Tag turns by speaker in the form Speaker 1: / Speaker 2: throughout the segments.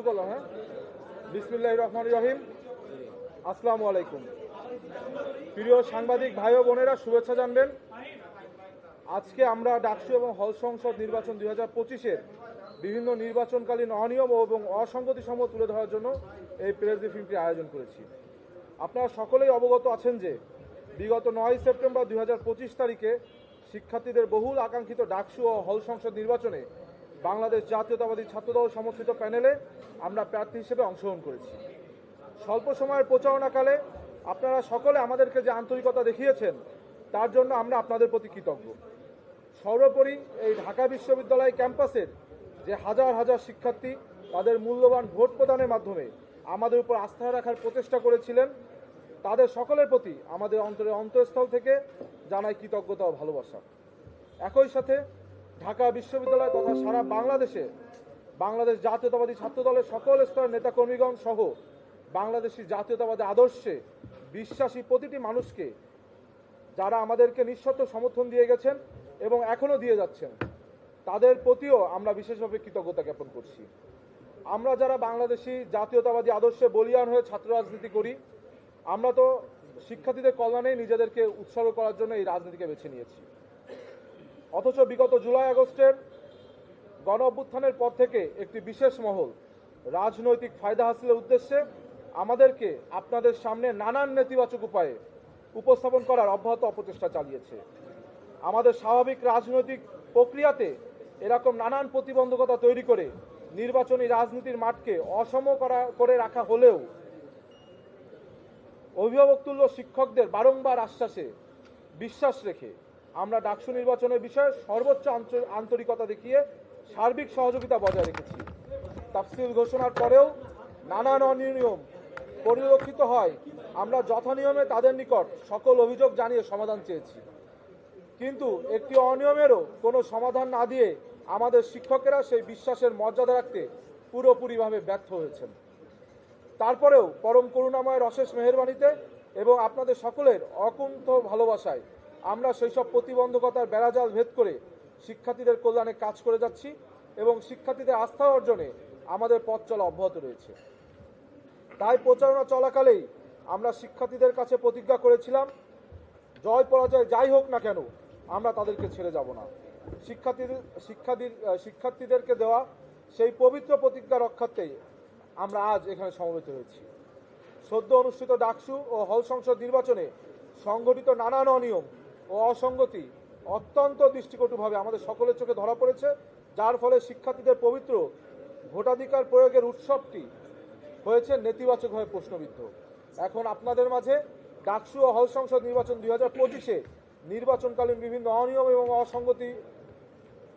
Speaker 1: শুরু করলাম হ্যাঁ? বিসমুল্লাহ রহমান রহিম। আসসালামু আলাইকুম। প্রিয় সাংবাদিক ভাই ও বোনেরা, শুভেচ্ছা জানবেন। আজকে আমরা ডাকসু এবং হল সংসদ নির্বাচন দুই হাজার পঁচিশের বিভিন্ন নির্বাচনকালীন অনিয়ম এবং অসঙ্গতি সমূহ তুলে ধরার জন্য এই প্রেস ব্রিফিংটি আয়োজন করেছি। আপনারা সকলেই অবগত আছেন যে বিগত নয় সেপ্টেম্বর দুই হাজার পঁচিশ তারিখে শিক্ষার্থীদের বহুল আকাঙ্ক্ষিত ডাকসু ও হল সংসদ নির্বাচনে বাংলাদেশ জাতীয়তাবাদী ছাত্রদল সমর্থিত প্যানেলে আমরা প্রার্থী হিসেবে অংশগ্রহণ করেছি। স্বল্প সময়ের প্রচারণাকালে আপনারা সকলে আমাদেরকে যে আন্তরিকতা দেখিয়েছেন, তার জন্য আমরা আপনাদের প্রতি কৃতজ্ঞ। সর্বোপরি এই ঢাকা বিশ্ববিদ্যালয় ক্যাম্পাসের যে হাজার হাজার শিক্ষার্থী, তাদের মূল্যবান ভোট প্রদানের মাধ্যমে আমাদের উপর আস্থা রাখার প্রচেষ্টা করেছিলেন, তাদের সকলের প্রতি আমাদের অন্তরের অন্তঃস্থল থেকে জানাই কৃতজ্ঞতা ও ভালোবাসা। একই সাথে ঢাকা বিশ্ববিদ্যালয় তথা সারা বাংলাদেশে বাংলাদেশ জাতীয়তাবাদী ছাত্রদলের সকল স্তরের নেতাকর্মীগণ সহ বাংলাদেশি জাতীয়তাবাদী আদর্শে বিশ্বাসী প্রতিটি মানুষকে যারা আমাদেরকে নিঃশর্ত সমর্থন দিয়ে গেছেন এবং এখনও দিয়ে যাচ্ছেন, তাদের প্রতিও আমরা বিশেষভাবে কৃতজ্ঞতা জ্ঞাপন করছি। আমরা যারা বাংলাদেশি জাতীয়তাবাদী আদর্শে বলিয়ান হয়ে ছাত্র রাজনীতি করি, আমরা তো শিক্ষার্থীদের কল্যাণেই নিজেদেরকে উৎসর্গ করার জন্য এই রাজনীতিকে বেছে নিয়েছি। অথচ বিগত জুলাই আগস্টের গণ অভ্যুত্থানের পর থেকে একটি বিশেষ মহল, রাজনৈতিক ফায়দা হাসিলের উদ্দেশ্যে আমাদেরকে আপনাদের সামনে নানান নেতিবাচক উপায়ে উপস্থাপন করার অব্যাহত অপচেষ্টা চালিয়েছে। আমাদের স্বাভাবিক রাজনৈতিক প্রক্রিয়াতে এরকম নানান প্রতিবন্ধকতা তৈরি করে নির্বাচনী রাজনীতির মাঠকে অসম করা, করে রাখা হলেও অভিভাবক তুল্য শিক্ষকদের বারংবার আশ্বাসে, বিশ্বাস রেখে আমরা ডাকসু নির্বাচনের বিষয়ে সর্বোচ্চ আন্তরিকতা দেখিয়ে সার্বিক সহযোগিতা বজায় রেখেছি। তাফসিল ঘোষণার পরেও নানান অনিয়ম পরিলক্ষিত হয়। আমরা যথানিয়মে তাদের নিকট সকল অভিযোগ জানিয়ে সমাধান চেয়েছি। কিন্তু একটি অনিয়মেরও কোনো সমাধান না দিয়ে আমাদের শিক্ষকেরা সেই বিশ্বাসের মর্যাদা রাখতে পুরোপুরিভাবে ব্যর্থ হয়েছেন। তারপরেও পরম করুণাময়ের অশেষ মেহেরবানিতে এবং আপনাদের সকলের অকুণ্ঠ ভালোবাসায় আমরা সেই সব প্রতিবন্ধকতার বেড়াজাল ভেদ করে শিক্ষার্থীদের কল্যাণে কাজ করে যাচ্ছি এবং শিক্ষার্থীদের আস্থা অর্জনে আমাদের পথ চলা অব্যাহত রয়েছে। তাই প্রচারণা চলাকালেই আমরা শিক্ষার্থীদের কাছে প্রতিজ্ঞা করেছিলাম, জয় পরাজয় যাই হোক না কেন, আমরা তাদেরকে ছেড়ে যাব না। শিক্ষার্থীদের শিক্ষার্থীর শিক্ষার্থীদেরকে দেওয়া সেই পবিত্র প্রতিজ্ঞা রক্ষার্থেই আমরা আজ এখানে সমবেত হয়েছি। সদ্য অনুষ্ঠিত ডাকসু ও হল সংসদ নির্বাচনে সংগঠিত নানান অনিয়ম অসঙ্গতি অত্যন্ত দৃষ্টিকটুভাবে আমাদের সকলের চোখে ধরা পড়েছে, যার ফলে শিক্ষার্থীদের পবিত্র ভোটাধিকার প্রয়োগের উৎসবটি হয়েছে নেতিবাচকভাবে প্রশ্নবিদ্ধ। এখন আপনাদের মাঝে ডাকসু ও হল সংসদ নির্বাচন দুই হাজার পঁচিশে নির্বাচনকালীন বিভিন্ন অনিয়ম এবং অসঙ্গতি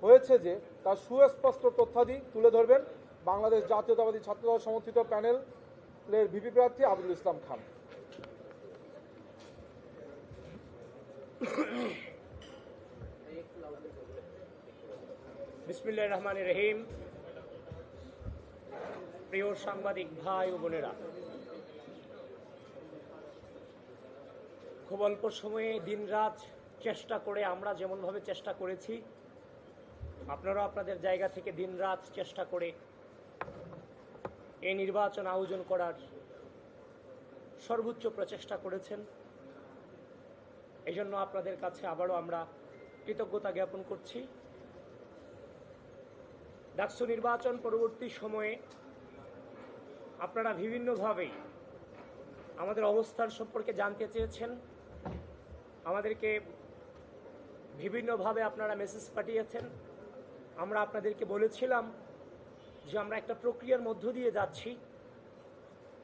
Speaker 1: হয়েছে যে, তার সুস্পষ্ট তথ্যাদি তুলে ধরবেন বাংলাদেশ জাতীয়তাবাদী ছাত্রদল সমর্থিত প্যানেলের ভিপি প্রার্থী আবুল ইসলাম খান।
Speaker 2: বিসমিল্লাহ রহমান রহিম। প্রিয় সাংবাদিক ভাই ও বোনেরা, খুব অল্প সময়ে দিনরাত চেষ্টা করে আমরা যেমনভাবে চেষ্টা করেছি আপনারা আপনাদের জায়গা থেকে দিনরাত চেষ্টা করে এই নির্বাচন আয়োজন করার সর্বোচ্চ প্রচেষ্টা করেছেন। এই জন্য আপনাদের কাছে আবারও আমরা কৃতজ্ঞতা জ্ঞাপন করছি। ডাকসু নির্বাচন পরবর্তী সময়ে আপনারা বিভিন্নভাবে আমাদের অবস্থান সম্পর্কে জানতে চেয়েছেন। আমাদেরকে বিভিন্নভাবে আপনারা মেসেজ পাঠিয়েছেন। আমরা আপনাদেরকে বলেছিলাম যে আমরা একটা প্রক্রিয়ার মধ্য দিয়ে যাচ্ছি।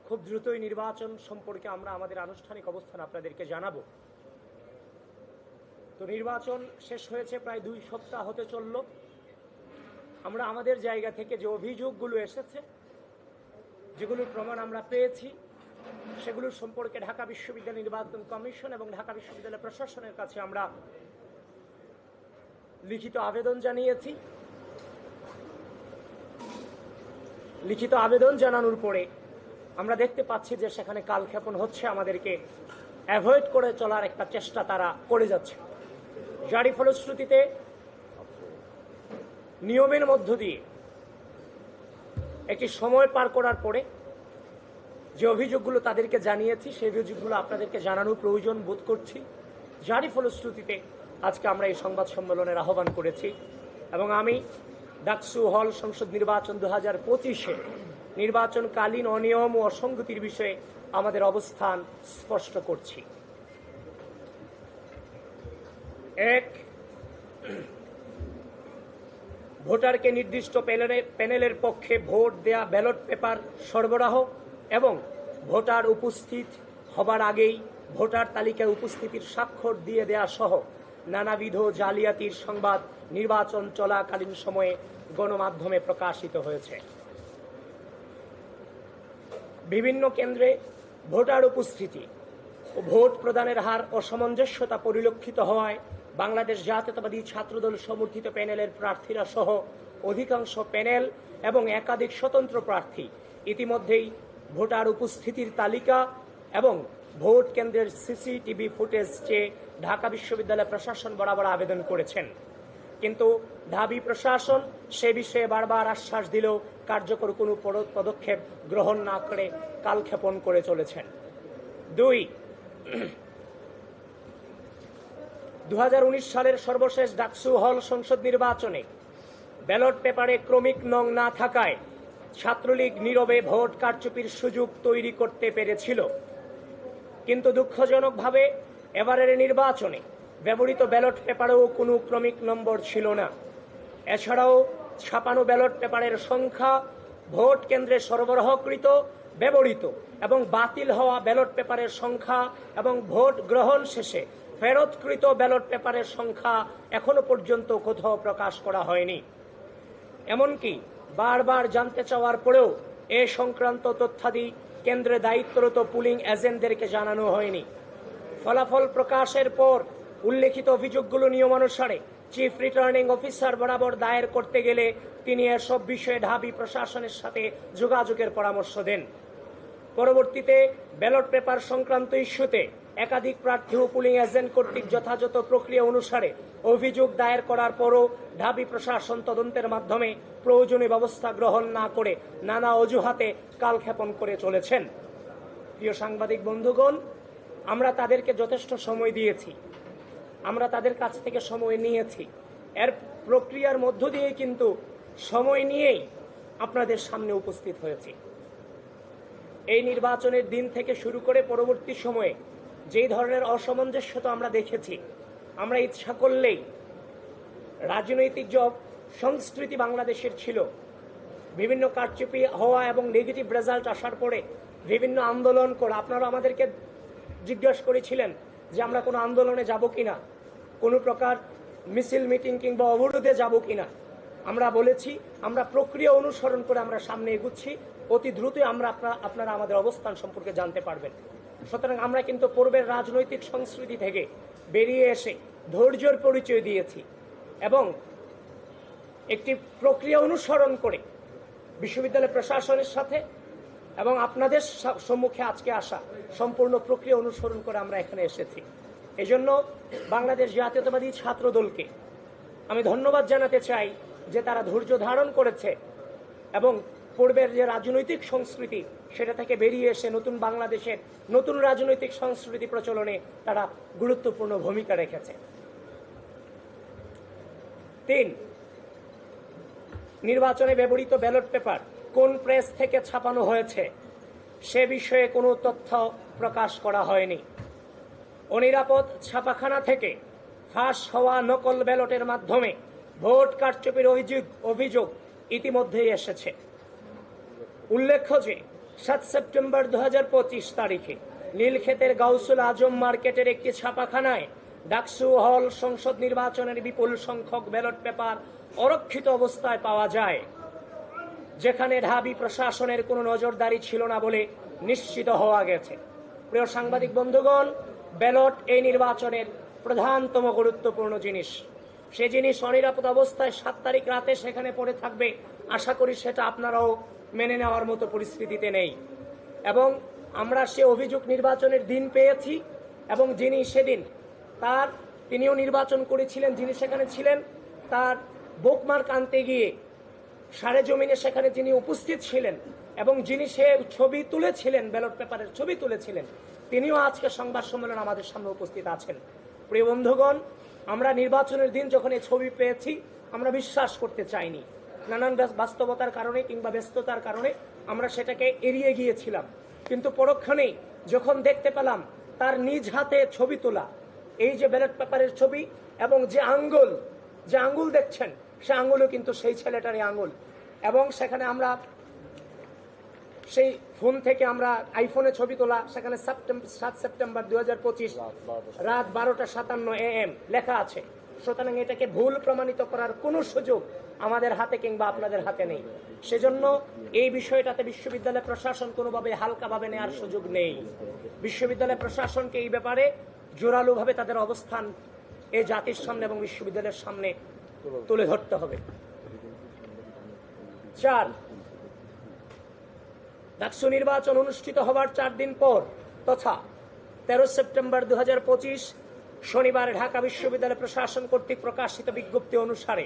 Speaker 2: খুব দ্রুতই নির্বাচন সম্পর্কে আমরা আমাদের আনুষ্ঠানিক অবস্থান আপনাদেরকে জানাব। তো নির্বাচন শেষ হয়েছে, প্রায় দুই সপ্তাহ হতে চলল। আমরা আমাদের জায়গা থেকে যে অভিযোগগুলো এসেছে, যেগুলোর প্রমাণ আমরা পেয়েছি, সেগুলোর সম্পর্কে ঢাকা বিশ্ববিদ্যালয় নির্বাচন কমিশন এবং ঢাকা বিশ্ববিদ্যালয় প্রশাসনের কাছে আমরা লিখিত আবেদন জানিয়েছি। লিখিত আবেদন জানানোর পরে আমরা দেখতে পাচ্ছি যে সেখানে কালক্ষেপণ হচ্ছে, আমাদেরকে অ্যাভয়েড করে চলার একটা চেষ্টা তারা করে যাচ্ছে। যারই ফলশ্রুতিতে নিয়মের মধ্য দিয়ে একটি সময় পার করার পরে যে অভিযোগগুলো তাদেরকে জানিয়েছি, সেই অভিযোগগুলো আপনাদেরকে জানানোর প্রয়োজন বোধ করছি। যারই ফলশ্রুতিতে আজকে আমরা এই সংবাদ সম্মেলনের আহ্বান করেছি এবং আমি ডাকসু হল সংসদ নির্বাচন দু হাজার পঁচিশে নির্বাচনকালীন অনিয়ম ও অসঙ্গতির বিষয়ে আমাদের অবস্থান স্পষ্ট করছি। এক, ভোটারকে নির্দিষ্ট প্যানেলে- প্যানেলের পক্ষে ভোট দেয়া ব্যালট পেপার সরবরাহ এবং ভোটার উপস্থিত হবার আগেই ভোটার তালিকায় উপস্থিতির স্বাক্ষর দিয়ে দেয়া সহ নানাবিধ জালিয়াতির সংবাদ নির্বাচন চলাকালীন সময়ে গণমাধ্যমে প্রকাশিত হয়েছে। বিভিন্ন কেন্দ্রে ভোটার উপস্থিতি ও ভোট প্রদানের হার অসামঞ্জস্যতা পরিলক্ষিত হওয়ায় বাংলাদেশ জাতীয়তাবাদী ছাত্রদল সমর্থিত প্যানেলের প্রার্থীরা সহ অধিকাংশ প্যানেল এবং একাধিক স্বতন্ত্র প্রার্থী ইতিমধ্যেই ভোটার উপস্থিতির তালিকা এবং ভোট কেন্দ্রের সিসিটিভি ফুটেজ চেয়ে ঢাকা বিশ্ববিদ্যালয় প্রশাসন বরাবর আবেদন করেছেন। কিন্তু ঢাবি প্রশাসন সে বিষয়ে বারবার আশ্বাস দিলেও কার্যকর কোনো পদক্ষেপ গ্রহণ না করে কালক্ষেপণ করে চলেছেন। দুই দু হাজার উনিশ সালের সর্বশেষ ডাকসু হল সংসদ নির্বাচনে ব্যালট পেপারে ক্রমিক নং না থাকায় ছাত্রলীগ নীরবে ভোট কারচুপির সুযোগ তৈরি করতে পেরেছিল। কিন্তু দুঃখজনকভাবে এবারের নির্বাচনে ব্যবহৃত ব্যালট পেপারেও কোনো ক্রমিক নম্বর ছিল না। এছাড়াও ছাপানো ব্যালট পেপারের সংখ্যা ভোট কেন্দ্রে সরবরাহকৃত, ব্যবহৃত এবং বাতিল হওয়া ব্যালট পেপারের সংখ্যা এবং ভোট গ্রহণ শেষে ফেরতকৃত ব্যালট পেপারের সংখ্যা এখনও পর্যন্ত কোথাও প্রকাশ করা হয়নি। এমনকি বারবার জানতে চাওয়ার পরেও এ সংক্রান্ত তথ্যাদি কেন্দ্রে দায়িত্বরত পুলিং এজেন্টদেরকে জানানো হয়নি। ফলাফল প্রকাশের পর উল্লেখিত অভিযোগগুলো নিয়মানুসারে চিফ রিটার্নিং অফিসার বরাবর দায়ের করতে গেলে তিনি এসব বিষয়ে ঢাবি প্রশাসনের সাথে যোগাযোগের পরামর্শ দেন। পরবর্তীতে ব্যালট পেপার সংক্রান্ত ইস্যুতে একাধিক প্রার্থী ও পুলিং এজেন্ট কর্তৃক যথাযথ প্রক্রিয়া অনুসারে অভিযোগ দায়ের করার পরও ঢাবি প্রশাসন তদন্তের মাধ্যমে প্রয়োজনীয় ব্যবস্থা গ্রহণ না করে নানা অজুহাতে কালক্ষেপণ করে চলেছেন। প্রিয় সাংবাদিক বন্ধুগণ, আমরা তাদেরকে যথেষ্ট সময় দিয়েছি। আমরা তাদের কাছ থেকে সময় নিয়েছি। এর প্রক্রিয়ার মধ্য দিয়ে কিন্তু সময় নিয়েই আপনাদের সামনে উপস্থিত হয়েছি। এই নির্বাচনের দিন থেকে শুরু করে পরবর্তী সময়ে যেই ধরনের অসামঞ্জস্যতা আমরা দেখেছি, আমরা ইচ্ছা করলেই রাজনৈতিক যে সংস্কৃতি বাংলাদেশের ছিল, বিভিন্ন কারচুপি হওয়া এবং নেগেটিভ রেজাল্ট আসার পরে বিভিন্ন আন্দোলন করে, আপনারা আমাদেরকে জিজ্ঞাসা করেছিলেন যে আমরা কোনো আন্দোলনে যাব কিনা, কোনো প্রকার মিছিল, মিটিং কিংবা অবরোধে যাব কিনা। আমরা বলেছি, আমরা প্রক্রিয়া অনুসরণ করে আমরা সামনে এগুচ্ছি, অতি দ্রুতই আমরা আপনারা আমাদের অবস্থান সম্পর্কে জানতে পারবেন। সুতরাং আমরা কিন্তু পূর্বের রাজনৈতিক সংস্কৃতি থেকে বেরিয়ে এসে ধৈর্যর পরিচয় দিয়েছি এবং একটি প্রক্রিয়া অনুসরণ করে বিশ্ববিদ্যালয় প্রশাসনের সাথে এবং আপনাদের সম্মুখে আজকে আসা সম্পূর্ণ প্রক্রিয়া অনুসরণ করে আমরা এখানে এসেছি। এজন্য বাংলাদেশ জাতীয়তাবাদী ছাত্র দলকে আমি ধন্যবাদ জানাতে চাই যে তারা ধৈর্য ধারণ করেছে এবং পূর্বের যে রাজনৈতিক সংস্কৃতি, সেটা থেকে বেরিয়ে এসে নতুন বাংলাদেশের নতুন রাজনৈতিক সংস্কৃতি প্রচলনে তারা গুরুত্বপূর্ণ ভূমিকা রেখেছে। তিন, নির্বাচনে ব্যবহৃত ব্যালট পেপার কোন প্রেস থেকে ছাপানো হয়েছে, সে বিষয়ে কোনো তথ্য প্রকাশ করা হয়নি। অনিরাপদ ছাপাখানা থেকে ফাঁস হওয়া নকল ব্যালটের মাধ্যমে ভোট কারচুপির অভিযোগ অভিযোগ ইতিমধ্যেই এসেছে। উল্লেখ্য যে, সাত সেপ্টেম্বর দু হাজার পঁচিশ তারিখে নীলক্ষেতের গাউসুল আজম মার্কেটের একটি ছাপাখানায় ডাকসু হল সংসদ নির্বাচনের বিপুল সংখ্যক ব্যালট পেপার অরক্ষিত অবস্থায় পাওয়া যায়। যেখানে ঢাবি প্রশাসনের কোনো নজরদারি ছিল না বলে নিশ্চিত হওয়া গেছে। প্রিয় সাংবাদিক বন্ধুগণ, ব্যালট এই নির্বাচনের প্রধানতম গুরুত্বপূর্ণ জিনিস। সে জিনিস অনিরাপদ অবস্থায় সাত তারিখ রাতে সেখানে পড়ে থাকবে। আশা করি সেটা আপনারাও মেনে নেওয়ার মতো পরিস্থিতিতে নেই। এবং আমরা সে অভিযোগ নির্বাচনের দিন পেয়েছি এবং যিনি সেদিন তার, তিনিও নির্বাচন করেছিলেন, যিনি সেখানে ছিলেন, তার বুকমার্ক আনতে গিয়ে সারে জমিনে সেখানে যিনি উপস্থিত ছিলেন এবং যিনি সে ছবি তুলেছিলেন, ব্যালট পেপারের ছবি তুলেছিলেন, তিনিও আজকে সংবাদ সম্মেলন আমাদের সামনে উপস্থিত আছেন। প্রিয় বন্ধুগণ, আমরা নির্বাচনের দিন যখন এই ছবি পেয়েছি, আমরা বিশ্বাস করতে চাইনি। নানান বাস্তবতার কারণে কিংবা ব্যস্ততার কারণে আমরা সেটাকে এড়িয়ে গিয়েছিলাম। কিন্তু পরক্ষণেই যখন দেখতে পেলাম তার নিজ হাতে ছবি তোলা এই যে ব্যালট পেপারের ছবি এবং যে আঙ্গুল যে আঙ্গুল দেখছেন সে আঙ্গুলও কিন্তু সেই ছেলেটারই আঙ্গুল। এবং সেখানে আমরা সেই ফোন থেকে আমরা আইফোনে ছবি তোলা সেখানে সাত সেপ্টেম্বর দু হাজার পঁচিশ রাত বারোটা সাতান্ন এ এম লেখা আছে। সুতরাং এটাকে ভুল প্রমাণিত করার কোনো সুযোগ আমাদের হাতে কিংবা আপনাদের হাতে নেই। সেজন্য এই বিষয়টাতে বিশ্ববিদ্যালয় প্রশাসন কোনোভাবে হালকাভাবে নেওয়ার সুযোগ নেই। বিশ্ববিদ্যালয় প্রশাসনকে এই ব্যাপারে জোরালোভাবে তাদের অবস্থান এই জাতির সামনে এবং বিশ্ববিদ্যালয়ের সামনে তুলে ধরতে হবে। চার, ডাকসু নির্বাচন অনুষ্ঠিত হবার চার দিন পর তথা তেরো সেপ্টেম্বর দু হাজার পঁচিশ শনিবার ঢাকা বিশ্ববিদ্যালয় প্রশাসন কর্তৃক প্রকাশিত বিজ্ঞপ্তি অনুসারে,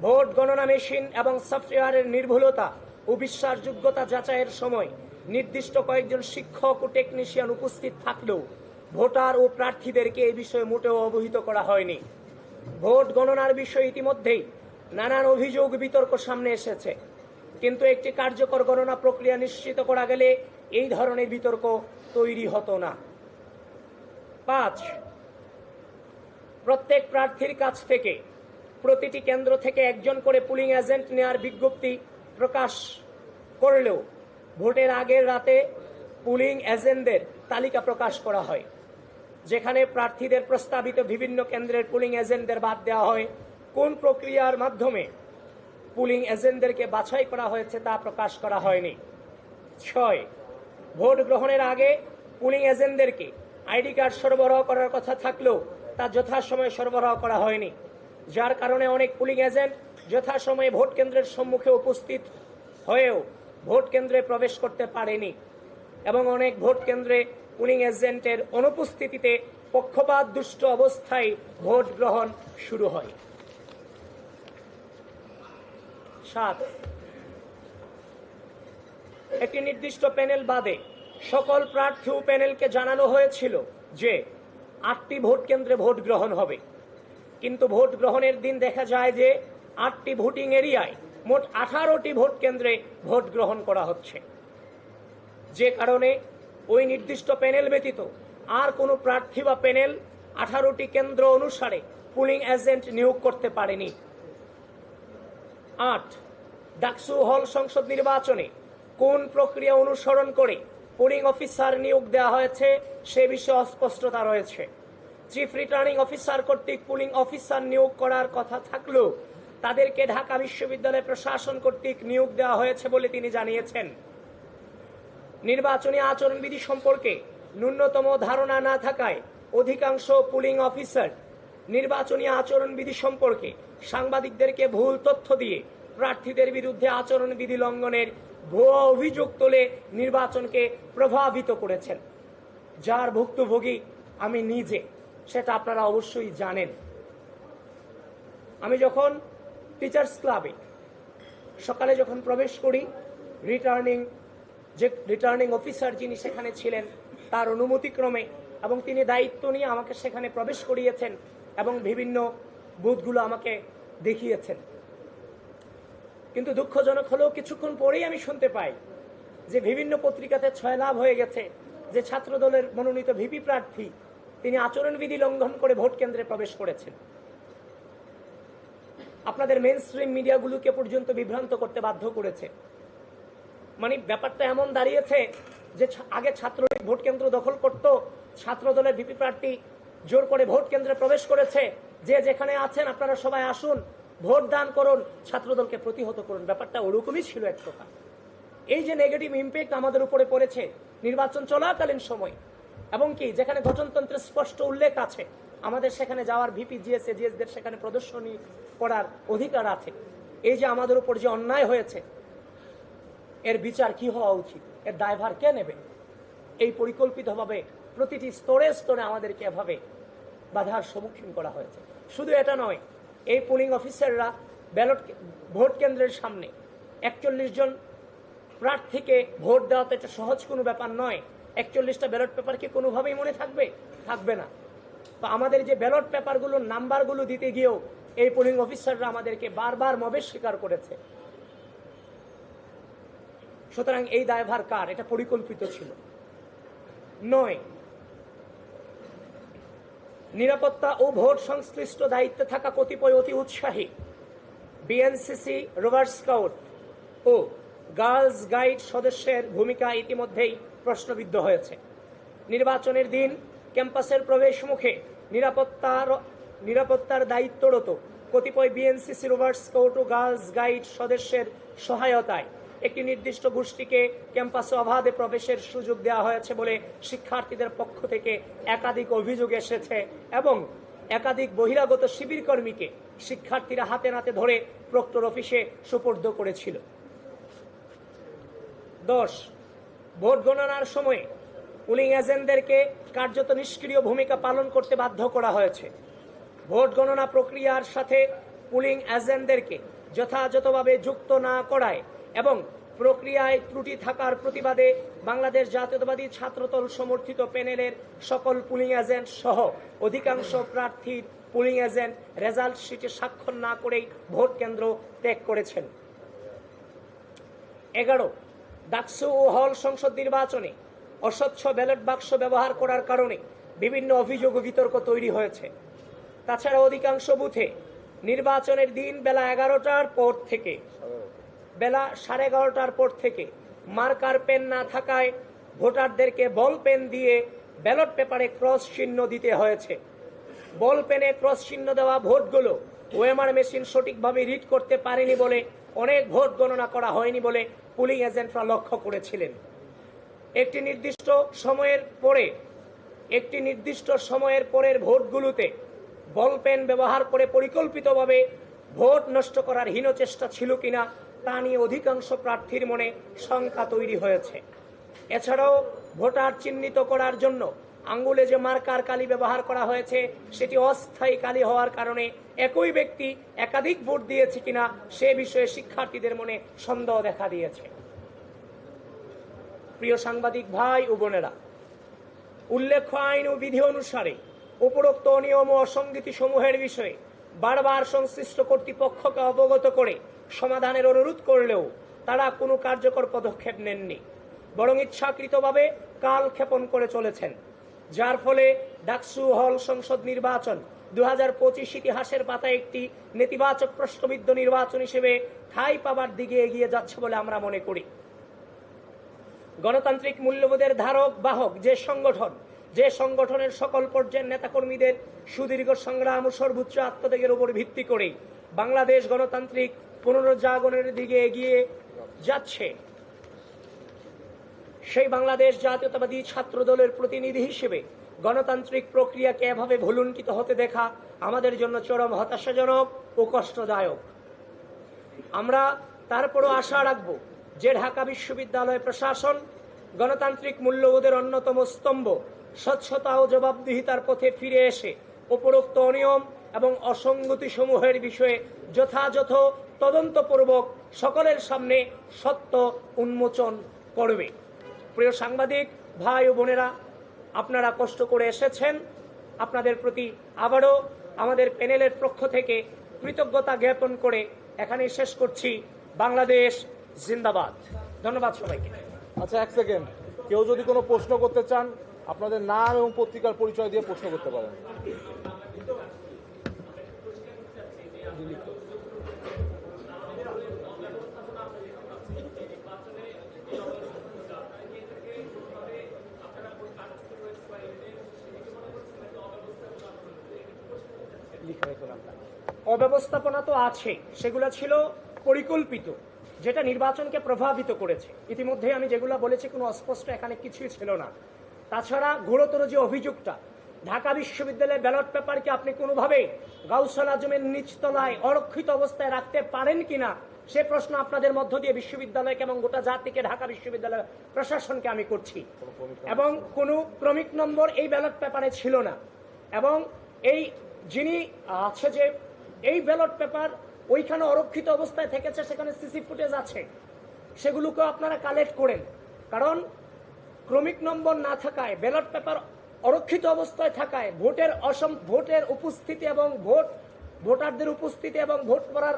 Speaker 2: ভোট গণনা মেশিন এবং সফটওয়্যারের নির্ভুলতা ও বিশ্বাসযোগ্যতা যাচাইয়ের সময় নির্দিষ্ট কয়েকজন শিক্ষক ও টেকনিশিয়ান উপস্থিত থাকলেও ভোটার ও প্রার্থীদেরকে এই বিষয়ে মোটেও অবহিত করা হয়নি। ভোট গণনার বিষয়ে ইতিমধ্যেই নানান অভিযোগ বিতর্ক সামনে এসেছে। কিন্তু একটি কার্যকর গণনা প্রক্রিয়া নিশ্চিত করা গেলে এই ধরনের বিতর্ক তৈরি হতো না। পাঁচ প্রত্যেক প্রার্থীর কাছ থেকে প্রতিটি কেন্দ্র থেকে একজন করে পুলিং এজেন্ট নেওয়ার বিজ্ঞপ্তি প্রকাশ করলেও ভোটের আগের রাতে পুলিং এজেন্টদের তালিকা প্রকাশ করা হয়, যেখানে প্রার্থীদের প্রস্তাবিত বিভিন্ন কেন্দ্রের পুলিং এজেন্টদের বাদ দেওয়া হয়। কোন প্রক্রিয়ার মাধ্যমে পুলিং এজেন্টদেরকে বাছাই করা হয়েছে তা প্রকাশ করা হয়নি। ছয়, ভোট গ্রহণের আগে পুলিং এজেন্টদেরকে আইডি কার্ড সরবরাহ করার কথা থাকলেও তা যথাসময়ে সরবরাহ করা হয়নি। যার কারণে অনেক পুলিং এজেন্ট যথাসময়ে ভোট কেন্দ্রের সম্মুখে উপস্থিত হয়েও ভোট কেন্দ্রে প্রবেশ করতে পারেনি এবং অনেক ভোট কেন্দ্রে পুলিং এজেন্টের অনুপস্থিতিতে পক্ষপাত দুষ্ট অবস্থায় ভোট গ্রহণ শুরু হয়। সাত। একটি নির্দিষ্ট প্যানেল বাদে সকল প্রার্থী প্যানেলকে জানানো হয়েছিল যে আটটি ভোট কেন্দ্রে ভোট গ্রহণ হবে। কিন্তু ভোট গ্রহণের দিন দেখা যায় যে আটটি ভোটিং এরিয়ায় মোট আঠারোটি ভোট কেন্দ্রে ভোট গ্রহণ করা হচ্ছে। যে কারণে ওই নির্দিষ্ট প্যানেল ব্যতীত আর কোনো প্রার্থী বা প্যানেল আঠারোটি কেন্দ্র অনুসারে পুলিং এজেন্ট নিয়োগ করতে পারেনি। আট, ডাকসু হল সংসদ নির্বাচনে কোন প্রক্রিয়া অনুসরণ করে পুলিং অফিসার নিয়োগ দেওয়া হয়েছে, সে বিষয়ে অস্পষ্টতা রয়েছে। চিফ রিটার্নিং অফিসার কর্তৃক পুলিং অফিসার নিয়োগ করার কথা থাকলেও তাদেরকে ঢাকা বিশ্ববিদ্যালয় প্রশাসন কর্তৃক নিয়োগ দেওয়া হয়েছে বলে তিনি জানিয়েছেন। নির্বাচনী আচরণবিধি সম্পর্কে ন্যূনতম ধারণা না থাকায় অধিকাংশ পুলিং অফিসার নির্বাচনী আচরণবিধি সম্পর্কে সাংবাদিকদেরকে ভুল তথ্য দিয়ে প্রার্থীদের বিরুদ্ধে আচরণবিধি লঙ্ঘনের ভুয়া অভিযোগ তোলে নির্বাচনকে প্রভাবিত করেছেন। যার ভুক্তভোগী আমি নিজে, সেটা আপনারা অবশ্যই জানেন। আমি যখন টিচার্স ক্লাবে সকালে যখন প্রবেশ করি, রিটার্নিং যে, রিটার্নিং অফিসার যিনি সেখানে ছিলেন, তার অনুমতিক্রমে এবং তিনি দায়িত্ব নিয়ে আমাকে সেখানে প্রবেশ করিয়েছেন এবং বিভিন্ন বুথগুলো আমাকে দেখিয়েছেন। কিন্তু দুঃখজনক হলেও কিছুক্ষণ পরেই আমি শুনতে পাই যে বিভিন্ন পত্রিকাতে ছয় লাভ হয়ে গেছে, যে ছাত্রদলের মনোনীত ভিপি প্রার্থী তিনি আচরণবিধি লঙ্ঘন করে ভোট কেন্দ্রে প্রবেশ করেছেন। আপনাদের মেন স্ট্রিম মিডিয়াগুলোকে পর্যন্ত বিভ্রান্ত করতে বাধ্য করেছে। মানে ব্যাপারটা এমন দাঁড়িয়েছে যে আগে ছাত্রলীগ ভোট কেন্দ্র দখল করত ছাত্র দলের ভিপি প্রার্থী জোর করে ভোট কেন্দ্রে প্রবেশ করেছে, যে যেখানে আছেন আপনারা সবাই আসুন ভোট দান করুন, ছাত্রদলকে প্রতিহত করুন। ব্যাপারটা ওরকমই ছিল এক প্রকার। এই যে নেগেটিভ ইম্প্যাক্ট আমাদের উপরে পড়েছে, নির্বাচন চলাকালীন সময়, এবং কি, যেখানে গঠনতন্ত্রের স্পষ্ট উল্লেখ আছে, আমাদের সেখানে যাওয়ার ভিপি জিএস এজিএসদের সেখানে প্রদর্শনী করার অধিকার আছে। এই যে আমাদের উপর যে অন্যায় হয়েছে, এর বিচার কি হওয়া উচিত? এর দায়ভার কে নেবে? এই পরিকল্পিতভাবে প্রতিটি স্তরে স্তরে আমাদেরকে এভাবে বাধার সম্মুখীন করা হয়েছে। শুধু এটা নয় এই পোলিং অফিসাররা ব্যালট ভোট কেন্দ্রের সামনে একচল্লিশ জন প্রার্থীকে ভোট দেওয়া তো এটা সহজ কোনো ব্যাপার নয়। একচল্লিশটা ব্যালট পেপার কি কোনোভাবেই মনে থাকবে? থাকবে না। তো আমাদের যে ব্যালট পেপারগুলোর নাম্বারগুলো দিতে গিয়েও এই পোলিং অফিসাররা আমাদেরকে বারবার মবেশ স্বীকার করেছে। সুতরাং এই দায়ভার কার? এটা পরিকল্পিত ছিল। নয় নিরাপত্তা ও ভোট সংশ্লিষ্ট দায়িত্বে থাকা কতিপয় অতি উৎসাহী বিএনসিসি রোভার স্কাউট ও গার্লস গাইড সদস্যের ভূমিকা ইতিমধ্যেই প্রশ্নবিদ্ধ হয়েছে। নির্বাচনের দিন ক্যাম্পাসের প্রবেশ মুখে নিরাপত্তার নিরাপত্তার দায়িত্বরত কতিপয় বিএনসিসি রোভার স্কাউট ও গার্লস গাইড সদস্যের সহায়তায় একটি নির্দিষ্ট গোষ্ঠীকে ক্যাম্পাসে অবাধে প্রবেশের সুযোগ দেওয়া হয়েছে বলে শিক্ষার্থীদের পক্ষ থেকে একাধিক অভিযোগ এসেছে এবং একাধিক বহিরাগত শিবির কর্মীকে শিক্ষার্থীরা হাতে নাতে ধরে প্রক্টর অফিসে সুপর্দ করেছিল। দশ, ভোট গণনার সময়ে পুলিং এজেন্টদেরকে কার্যত নিষ্ক্রিয় ভূমিকা পালন করতে বাধ্য করা হয়েছে। ভোট গণনা প্রক্রিয়ার সাথে পুলিং এজেন্টদেরকে যথাযথভাবে যুক্ত না করায় এবং প্রক্রিয়ায় ত্রুটি থাকার প্রতিবাদে বাংলাদেশ জাতীয়তাবাদী ছাত্রদল সমর্থিত প্যানেলের সকল পুলিং এজেন্ট সহ অধিকাংশ প্রার্থীর পুলিং এজেন্ট রেজাল্ট শিটে স্বাক্ষর না করেই ভোট কেন্দ্র ত্যাগ করেছেন। এগারো, ডাকসু ও হল সংসদ নির্বাচনে অস্বচ্ছ ব্যালট বাক্স ব্যবহার করার কারণে বিভিন্ন অভিযোগ ও বিতর্ক তৈরি হয়েছে। তাছাড়া অধিকাংশ বুথে নির্বাচনের দিন বেলা এগারোটার পর থেকে বেলা সাড়ে এগারোটার পর থেকে মার্কার পেন না থাকায় ভোটারদেরকে বল পেন দিয়ে ব্যালট পেপারে ক্রস চিহ্ন দিতে হয়েছে। বল পেনে ক্রস চিহ্ন দেওয়া ভোটগুলো ওএমআর মেশিন সঠিকভাবে রিড করতে পারেনি বলে অনেক ভোট গণনা করা হয়নি বলে পুলিং এজেন্টরা লক্ষ্য করেছিলেন। একটি নির্দিষ্ট সময়ের পরে, একটি নির্দিষ্ট সময়ের পরের ভোটগুলোতে বল পেন ব্যবহার করে পরিকল্পিতভাবে ভোট নষ্ট করার হীন চেষ্টা ছিল কিনা তা নিয়ে অধিকাংশ প্রার্থীর মনে শঙ্কা তৈরি হয়েছে। এছাড়াও ভোটার চিহ্নিত করার জন্য আঙ্গুলে যে মার্কার কালি ব্যবহার করা হয়েছে, সেটি অস্থায়ী কালি হওয়ার কারণে একই ব্যক্তি একাধিক ভোট দিয়েছে কিনা সে বিষয়ে শিক্ষার্থীদের মনে সন্দেহ দেখা দিয়েছে। প্রিয় সাংবাদিক ভাই ও বোনেরা, উল্লেখ্য আইন ও বিধি অনুসারে উপরোক্ত নিয়ম ও অসঙ্গতি সমূহের বিষয়ে বারবার সংশ্লিষ্ট কর্তৃপক্ষকে অবগত করে সমাধানের অনুরোধ করলেও তারা কোনো কার্যকর পদক্ষেপ নেননি, বরং ইচ্ছাকৃতভাবে কালক্ষেপণ করে চলেছেন, যার ফলে ডাকসু হল সংসদ নির্বাচন দু ইতিহাসের পাতায় একটি নেতিবাচক প্রশ্নবিদ্ধ নির্বাচন হিসেবে ঠাঁই পাবার দিকে এগিয়ে যাচ্ছে বলে আমরা মনে করি। গণতান্ত্রিক মূল্যবোধের ধারক, বাহক, যে সংগঠন, যে সংগঠনের সকল পর্যায়ের নেতাকর্মীদের সুদীর্ঘ সংগ্রাম ও সর্বোচ্চ আত্মত্যাগের উপর ভিত্তি করে বাংলাদেশ গণতান্ত্রিক পুনরুজ্জাগরণের দিকে এগিয়ে যাচ্ছে। সেই বাংলাদেশ জাতীয়তাবাদী ছাত্র দলের প্রতিনিধি হিসেবে গণতান্ত্রিক প্রক্রিয়াকে এভাবে ভুলুণ্ঠিত হতে দেখা আমাদের জন্য চরম হতাশাজনক ও কষ্টদায়ক। আমরা তারপরও আশা রাখব যে ঢাকা বিশ্ববিদ্যালয় প্রশাসন গণতান্ত্রিক মূল্যবোধের অন্যতম স্তম্ভ স্বচ্ছতা ও জবাবদিহিতার পথে ফিরে এসে উপরোক্ত অনিয়ম এবং অসঙ্গতি সমূহের বিষয়ে যথাযথ তদন্তপূর্বক সকলের সামনে সত্য উন্মোচন করবে। প্রিয় সাংবাদিক, ভাই ও বোনেরা, আপনারা কষ্ট করে এসেছেন। আপনাদের প্রতি আবারও আমাদের প্যানেলের পক্ষ থেকে কৃতজ্ঞতা জ্ঞাপন করে এখানেই শেষ করছি। বাংলাদেশ জিন্দাবাদ। ধন্যবাদ সবাইকে।
Speaker 1: আচ্ছা এক সেকেন্ড। কেউ যদি কোনো প্রশ্ন করতে চান, আপনাদের নাম এবং পত্রিকার পরিচয় দিয়ে প্রশ্ন করতে পারেন।
Speaker 2: অব্যবস্থাপনা তো আছে সেগুলো ছিল পরিকল্পিত যেটা নির্বাচনকে প্রভাবিত করেছে। ইতিমধ্যে আমি যেগুলো বলেছি কোনো অস্পষ্ট এখানে কিছুই ছিল না। তাছাড়া ঘোরতর যে অভিযোগটা ঢাকা বিশ্ববিদ্যালয়ের ব্যালট পেপারকে আপনি কোনোভাবে গাউসাল আজমের নিচতলায় অরক্ষিত অবস্থায় রাখতে পারেন কিনা সে প্রশ্ন আপনাদের মধ্য দিয়ে বিশ্ববিদ্যালয়কে এবং গোটা জাতিকে ঢাকা বিশ্ববিদ্যালয় প্রশাসনকে আমি করছি। এবং কোনো ক্রমিক নম্বর এই ব্যালট পেপারে ছিল না। এবং এই যিনি আছে যে এই ব্যালট পেপার ওইখানে অরক্ষিত অবস্থায় থেকেছে, সেখানে সিসি ফুটেজ আছে। সেগুলোকেও আপনারা কালেক্ট করেন। কারণ ক্রমিক নম্বর না থাকায়, ব্যালট পেপার অরক্ষিত অবস্থায় থাকায় ভোটের অসম, ভোটের উপস্থিতি এবং ভোট, ভোটারদের উপস্থিতি এবং ভোট করার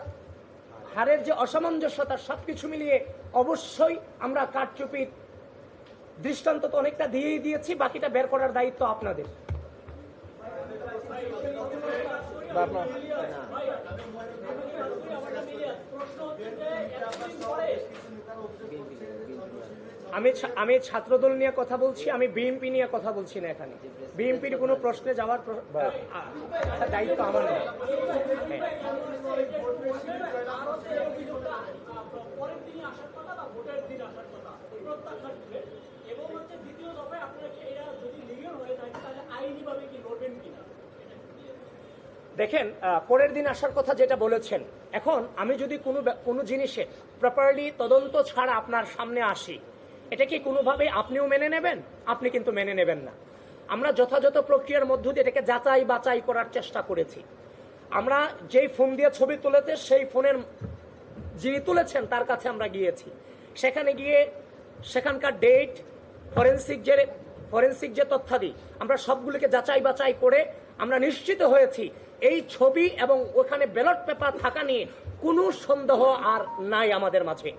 Speaker 2: হারের যে অসামঞ্জস্যতা সব কিছু মিলিয়ে অবশ্যই আমরা কারচুপির দৃষ্টান্ত তো অনেকটা দিয়েই দিয়েছি, বাকিটা বের করার দায়িত্ব আপনাদের। আমি আমি ছাত্রদল নিয়ে কথা বলছি, আমি বিএনপি নিয়ে কথা বলছি না এখানে বিএনপির কোনো প্রশ্নে যাওয়ার দায়িত্ব আমার হ্যাঁ। দেখেন পরের দিন আসার কথা যেটা বলেছেন, এখন আমি যদি কোনো কোনো জিনিসে প্রপারলি তদন্ত ছাড়া আপনার সামনে আসি, এটা কি কোনোভাবে আপনিও মেনে নেবেন? আপনি কিন্তু মেনে নেবেন না। আমরা যথাযথ প্রক্রিয়ার মধ্য দিয়ে এটাকে যাচাই বাছাই করার চেষ্টা করেছি। আমরা যেই ফোন দিয়ে ছবি তুলেছে, সেই ফোনের যিনি তুলেছেন, তার কাছে আমরা গিয়েছি। সেখানে গিয়ে সেখানকার ডেট ফরেন্সিক যে ফরেন্সিক যে তথ্যাদি, আমরা সবগুলোকে যাচাই বাছাই করে আমরা নিশ্চিত হয়েছি এই ছবি এবং ওখানে ব্যালট পেপার থাকা নিয়ে কোনো সন্দেহ আর নাই আমাদের মাঝে।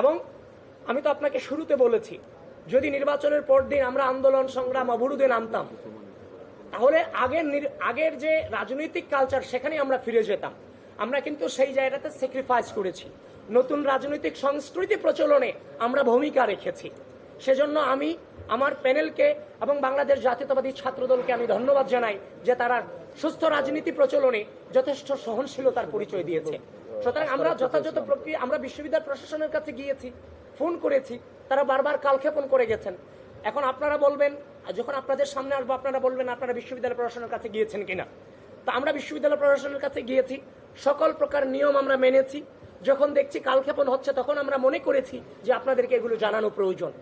Speaker 2: এবং আমি তো আপনাকে শুরুতে বলেছি, যদি নির্বাচনের পর দিন আমরা আন্দোলন সংগ্রাম অবরোধে নামতাম, তাহলে আগের আগের যে রাজনৈতিক কালচার সেখানে আমরা ফিরে যেতাম। আমরা কিন্তু সেই জায়গাতে স্যাক্রিফাইস করেছি। নতুন রাজনৈতিক সংস্কৃতি প্রচলনে আমরা ভূমিকা রেখেছি। সেজন্য আমি আমার প্যানেলকে এবং বাংলাদেশ জাতীয়তাবাদী ছাত্রদলকে আমি ধন্যবাদ জানাই যে তারা সুস্থ রাজনীতি প্রচলনে যথেষ্ট সহনশীলতার পরিচয় দিয়েছে। সুতরাং আমরা যথাযথ প্রক্রিয়া আমরা বিশ্ববিদ্যালয় প্রশাসনের কাছে গিয়েছি, ফোন করেছি, তারা বারবার কালক্ষেপণ করে গেছেন। এখন আপনারা বলবেন যখন আপনাদের সামনে আসব, আপনারা বলবেন, আপনারা বিশ্ববিদ্যালয় প্রশাসনের কাছে গিয়েছেন কিনা? তো আমরা বিশ্ববিদ্যালয় প্রশাসনের কাছে গিয়েছি, সকল প্রকার নিয়ম আমরা মেনেছি। যখন দেখছি কালক্ষেপণ হচ্ছে, তখন আমরা মনে করেছি যে আপনাদেরকে এগুলো জানানো প্রয়োজন।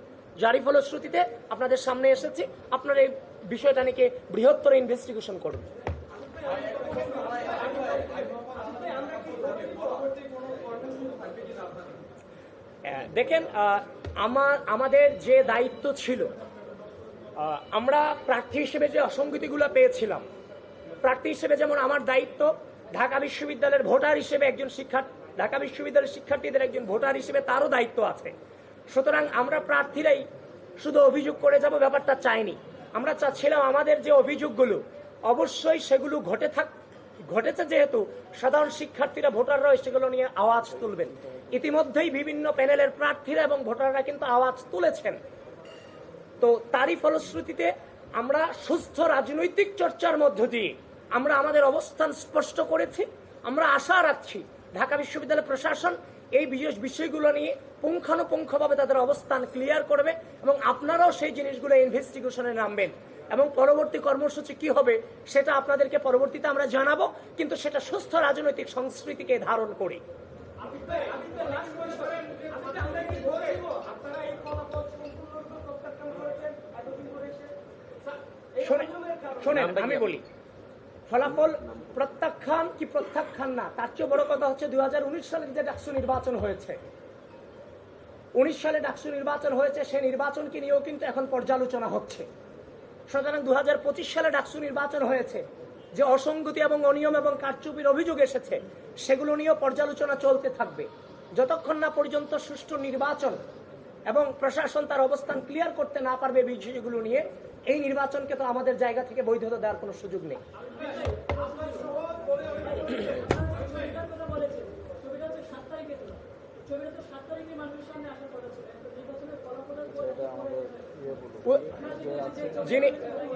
Speaker 2: যারই ফলশ্রুতিতে আপনাদের সামনে এসেছি। আপনারা এই বিষয়টা নিয়ে বৃহত্তর ইনভেস্টিগেশন করুন। দেখেন আমার আমাদের যে দায়িত্ব ছিল আমরা প্রার্থী হিসেবে যে অসঙ্গতিগুলো পেয়েছিলাম, প্রার্থী হিসেবে যেমন আমার দায়িত্ব, ঢাকা বিশ্ববিদ্যালয়ের ভোটার হিসেবে একজন শিক্ষার্থী, ঢাকা বিশ্ববিদ্যালয়ের শিক্ষার্থীদের একজন ভোটার হিসেবে তারও দায়িত্ব আছে। সুতরাং আমরা প্রার্থীরাই শুধু অভিযোগ করে যাব, ব্যাপারটা চাইনি। আমরা চাচ্ছিলাম আমাদের যে অভিযোগগুলো, অবশ্যই সেগুলো ঘটে থাক, ঘটেছে যেহেতু সাধারণ শিক্ষার্থীরা ভোটাররা সেগুলো নিয়ে আওয়াজ তুলবেন। ইতিমধ্যেই বিভিন্ন প্যানেলের প্রার্থীরা এবং ভোটাররা কিন্তু আওয়াজ তুলেছেন। তো তারই ফলশ্রুতিতে আমরা সুস্থ রাজনৈতিক চর্চার মধ্য দিয়ে আমরা আমাদের অবস্থান স্পষ্ট করেছি। আমরা আশা রাখছি ঢাকা বিশ্ববিদ্যালয় প্রশাসন এই বিশেষ বিষয়গুলো নিয়ে পুঙ্খানুপুঙ্খভাবে তাদের অবস্থান ক্লিয়ার করবে এবং আপনারাও সেই জিনিসগুলো ইনভেস্টিগেশনে নামবেন। এবং পরবর্তী কর্মসূচি কি হবে সেটা আপনাদেরকে পরবর্তীতে আমরা জানাব, কিন্তু সেটা সুস্থ রাজনৈতিক সংস্কৃতিকে ধারণ করি। শোনেন, আমি বলি ফলাফল প্রত্যাখ্যান কি প্রত্যাখ্যান না? তার চেয়ে বড় কথা হচ্ছে দুই সালে যে ডাকসু নির্বাচন হয়েছে। উনিশ সালে ডাকসু নির্বাচন হয়েছে সেই নির্বাচনকে নিয়েও কিন্তু এখন পর্যালোচনা হচ্ছে। সুতরাং দুহাজার পঁচিশ সালে ডাকসু নির্বাচন হয়েছে, যে অসঙ্গতি এবং অনিয়ম এবং কারচুপির অভিযোগ এসেছে, সেগুলো নিয়েও পর্যালোচনা চলতে থাকবে। যতক্ষণ না পর্যন্ত সুষ্ঠু নির্বাচন এবং প্রশাসন তার অবস্থান ক্লিয়ার করতে না পারবে বিষয়গুলো নিয়ে এই নির্বাচনকে তো আমাদের জায়গা থেকে বৈধতা দেওয়ার কোনো সুযোগ নেই। যিনি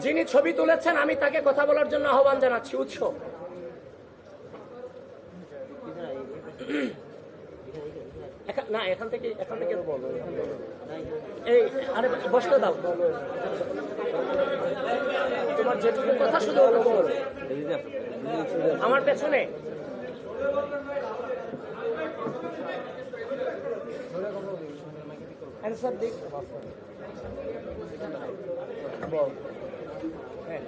Speaker 2: যিনি ছবি তুলেছেন, আমি তাকে কথা বলার জন্য আহ্বান জানাচ্ছি। উৎস। না, এখান থেকে এখান থেকে এই, আরে, বসতে দাও। তোমার যেটুকু কথা, শুধু আমার পেছনে। হ্যাঁ।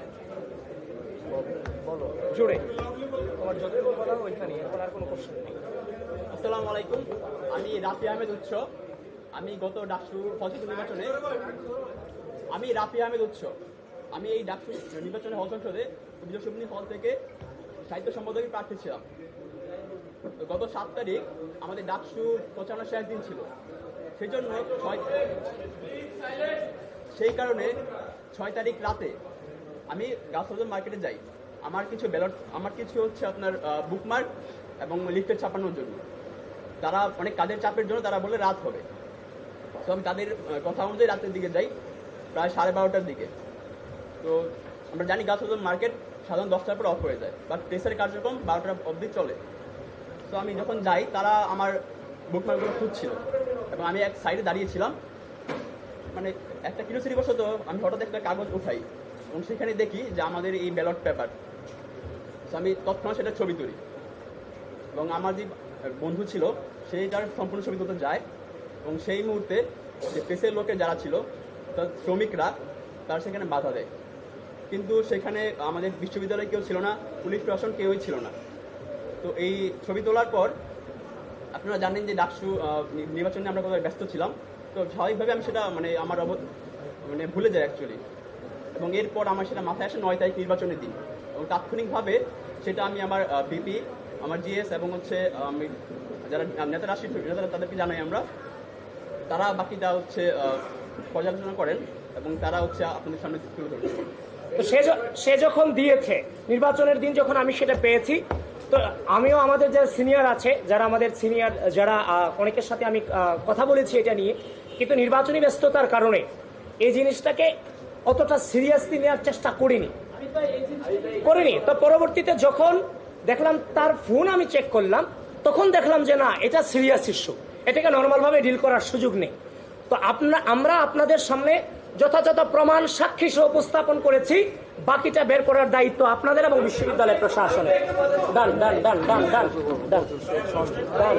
Speaker 2: তোমার কোনো
Speaker 3: আসসালামু আলাইকুম। আমি রাফি আহমেদ উৎস আমি গত ডাকসু ফলসংসদ নির্বাচনে আমি রাফি আহমেদ উৎস। আমি এই ডাকসু নির্বাচনে হল সংসদে বিজয় সুমনি হল থেকে সাহিত্য সম্পাদকের প্রার্থী ছিলাম। গত সাত তারিখ আমাদের ডাকসু প্রচারণা শেষ দিন ছিল। সেই জন্য ছয় সেই কারণে ছয় তারিখ রাতে আমি গাছবাজার মার্কেটে যাই। আমার কিছু ব্যালট, আমার কিছু হচ্ছে আপনার বুকমার্ক এবং লিফটেড ছাপানোর জন্য। তারা অনেক কাজের চাপের জন্য তারা বলে রাত হবে। তো আমি তাদের কথা অনুযায়ী রাতের দিকে যাই, প্রায় সাড়ে বারোটার দিকে। তো, আমরা জানি গাছ গাছবাজার মার্কেট সাধারণ দশটার পর অফ হয়ে যায় বাট প্রেসের কার্যক্রম বারোটা অবধি চলে। তো আমি যখন যাই, তারা আমার বুকমার্কগুলো খুঁজছিল। এবং আমি এক সাইডে দাঁড়িয়েছিলাম। মানে একটা কিউরিয়াসিটি বশত আমি হঠাৎ একটা কাগজ উঠাই, এবং সেখানে দেখি যে আমাদের এই ব্যালট পেপার তো আমি তৎক্ষণাৎ সেটা ছবি তুলি। এবং আমার যে বন্ধু ছিল সেই তার সম্পূর্ণ ছবি তুলতে যায় এবং সেই মুহূর্তে যে প্রেসের লোকে যারা ছিল, তার শ্রমিকরা, তার সেখানে বাধা দেয়। কিন্তু সেখানে আমাদের বিশ্ববিদ্যালয়ে কেউ ছিল না, পুলিশ প্রশাসন কেউই ছিল না। তো এই ছবি তোলার পর আপনারা জানেন যে ডাকসু নির্বাচনে আমরা কোথাও ব্যস্ত ছিলাম। তো স্বাভাবিকভাবে আমি সেটা মানে আমার অব মানে ভুলে যাই অ্যাকচুয়ালি এবং এরপর আমার সেটা মাথায় আসে নয় তারিখ নির্বাচনের দিন। এবং তাৎক্ষণিকভাবে সেটা আমি আমার বিপি আমার জিএস এবং হচ্ছে আমি যারা নেতারা আসি, নেতারা তাদেরকে জানাই আমরা। তারা বাকিটা হচ্ছে পর্যালোচনা করেন এবং তারা হচ্ছে আপনাদের সামনে তুলে
Speaker 2: তো সে সে যখন দিয়েছে, নির্বাচনের দিন যখন আমি সেটা পেয়েছি, তো আমিও আমাদের যারা সিনিয়র আছে, যারা আমাদের সিনিয়র, যারা অনেকের সাথে আমি কথা বলেছি এটা নিয়ে, কিন্তু নির্বাচনী ব্যস্ততার কারণে এই জিনিসটাকে অতটা সিরিয়াসলি নেওয়ার চেষ্টা করিনি। করিনি। তো পরবর্তীতে যখন দেখলাম তার ফোন আমি চেক করলাম, তখন দেখলাম যে না, এটা সিরিয়াস ইস্যু এটাকে নর্মালভাবে ডিল করার সুযোগ নেই। তো আপনা, আমরা আপনাদের সামনে যথাযথ প্রমাণ, সাক্ষী সহ উপস্থাপন করেছি, বাকিটা বের করার দায়িত্ব আপনাদের এবং বিশ্ববিদ্যালয় প্রশাসনের। ডান ডান ডান ডান ডান ডান। ডান